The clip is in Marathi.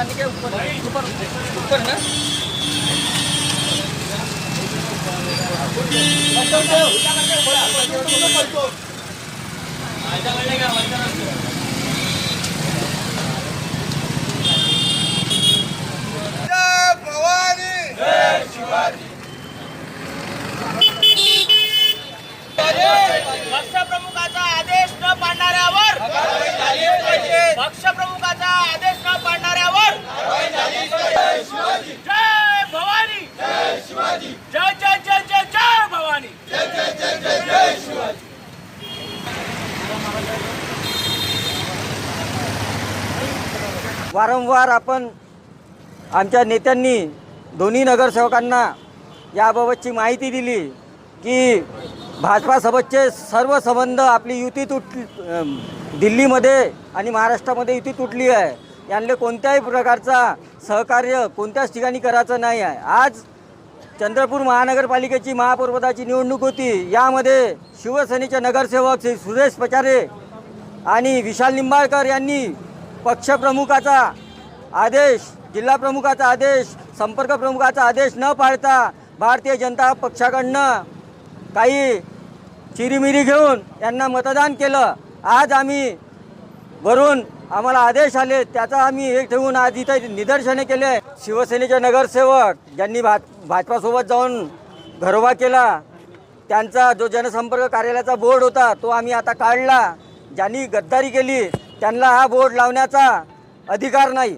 के ऊपर ऊपर ऊपर ना जय वारंवार आपण आमच्या नेत्यांनी दोन्ही नगरसेवकांना याबाबतची माहिती दिली की भाजपासोबतचे सर्व संबंध आपली युती तुट दिल्लीमध्ये आणि महाराष्ट्रामध्ये युती तुटली आहे. यांना कोणत्याही प्रकारचा सहकार्य कोणत्याच ठिकाणी करायचं नाही आहे. आज चंद्रपूर महानगरपालिकेची महापौरपदाची निवडणूक होती. यामध्ये शिवसेनेचे नगरसेवक श्री सुरेश पचारे आणि विशाल निंबाळकर यांनी पक्षप्रमुखाचा आदेश जिल्हा प्रमुखाचा आदेश संपर्क प्रमुखाचा आदेश न पाळता भारतीय जनता पक्षाकडनं काही चिरीमिरी घेऊन यांना मतदान केलं. आज आम्ही वरून आम्हाला आदेश आले त्याचा आम्ही हे ठेवून आज इथे निदर्शने केले. शिवसेनेचे नगरसेवक ज्यांनी भा भाजपासोबत जाऊन घरोबा केला त्यांचा जो जनसंपर्क कार्यालयाचा बोर्ड होता तो आम्ही आता काढला. ज्यांनी गद्दारी केली त्यांना हा बोर्ड लावण्याचा अधिकार नाही.